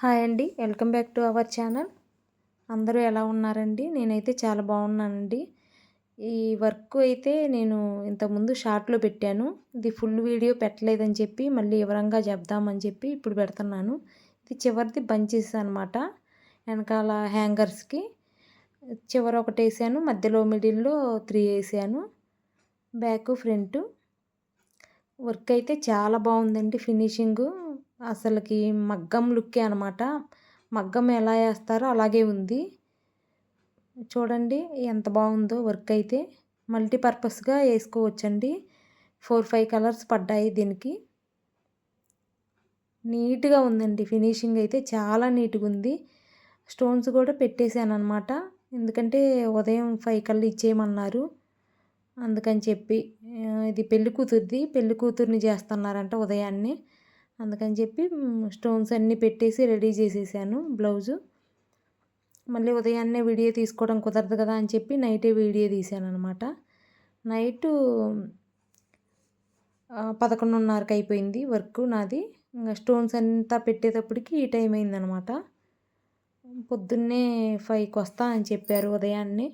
Hi అండి. Welcome back to our channel. అందరూ ఎలా ఉన్నారండి? నేనైతే చాలా బాగున్నానండి. ఈ వర్క్ అయితే నేను ఇంతకుముందు షార్ట్లో పెట్టాను. ఇది ఫుల్ వీడియో పెట్టలేదని చెప్పి మళ్ళీ వివరంగా చెప్దామని చెప్పి ఇప్పుడు పెడుతున్నాను. ఇది చివరిది బంచెస్ అనమాట వెనకాల హ్యాంగర్స్కి చివర ఒకటి వేసాను. మధ్యలో మిడిల్లో త్రీ వేసాను. Back front. వర్క్ అయితే చాలా బాగుందండి ఫినిషింగు. అసలుకి మగ్గం లుక్కే అనమాట. మగ్గం ఎలా వేస్తారో అలాగే ఉంది. చూడండి ఎంత బాగుందో వర్క్ అయితే. మల్టీపర్పస్గా వేసుకోవచ్చండి. ఫోర్ ఫైవ్ కలర్స్ పడ్డాయి దీనికి. నీట్గా ఉందండి ఫినిషింగ్ అయితే. చాలా నీట్గా ఉంది. స్టోన్స్ కూడా పెట్టేశాను అనమాట. ఎందుకంటే ఉదయం ఫైవ్ కల్లా ఇచ్చేయమన్నారు. అందుకని చెప్పి ఇది పెళ్ళి కూతురుది. పెళ్ళి కూతుర్ని చేస్తున్నారంట ఉదయాన్నే. అందుకని చెప్పి స్టోన్స్ అన్నీ పెట్టేసి రెడీ చేసేసాను బ్లౌజు. మళ్ళీ ఉదయాన్నే వీడియో తీసుకోవడం కుదరదు కదా అని చెప్పి నైటే వీడియో తీసాను అనమాట నైటు పదకొండున్నరకు అయిపోయింది వర్క్ నాది. ఇంకా స్టోన్స్ అంతా పెట్టేటప్పటికి ఈ టైం అయిందనమాట పొద్దున్నే ఫైవ్కి వస్తా అని చెప్పారు ఉదయాన్నే.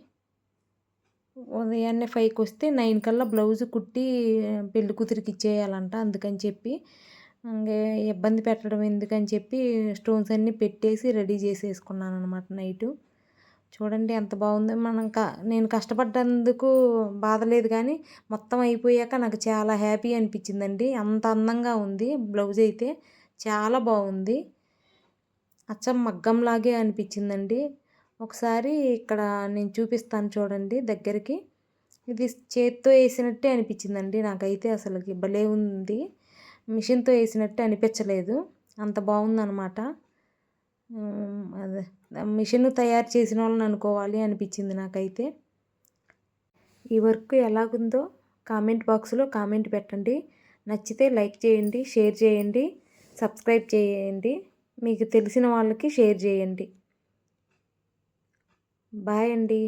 ఉదయాన్నే ఫైవ్కి వస్తే నైన్ కల్లా బ్లౌజ్ కుట్టి పెళ్ళి కూతురికి ఇచ్చేయాలంట అందుకని చెప్పి. ఇబ్బంది పెట్టడం ఎందుకని చెప్పి స్టోన్స్ అన్నీ పెట్టేసి రెడీ చేసేసుకున్నాను అనమాట నైటు. చూడండి ఎంత బాగుందో మనం క నేను కష్టపడ్డందుకు బాధ లేదు కానీ మొత్తం అయిపోయాక నాకు చాలా హ్యాపీ అనిపించిందండి. అంత అందంగా ఉంది బ్లౌజ్ అయితే. చాలా బాగుంది. అచ్చం మగ్గంలాగే అనిపించిందండి. ఒకసారి ఇక్కడ నేను చూపిస్తాను చూడండి దగ్గరికి. ఇది చేత్తో వేసినట్టే అనిపించిందండి నాకైతే అసలుకి. భలే ఉంది. మిషన్తో వేసినట్టు అనిపించలేదు. అంత బాగుందనమాట అదే. మిషన్ తయారు చేసిన వాళ్ళని అనుకోవాలి అనిపించింది నాకైతే. ఈ వర్క్ ఎలాగుందో కామెంట్ బాక్స్లో కామెంట్ పెట్టండి. నచ్చితే లైక్ చేయండి షేర్ చేయండి సబ్స్క్రైబ్ చేయండి. మీకు తెలిసిన వాళ్ళకి షేర్ చేయండి. బాయ్ అండి.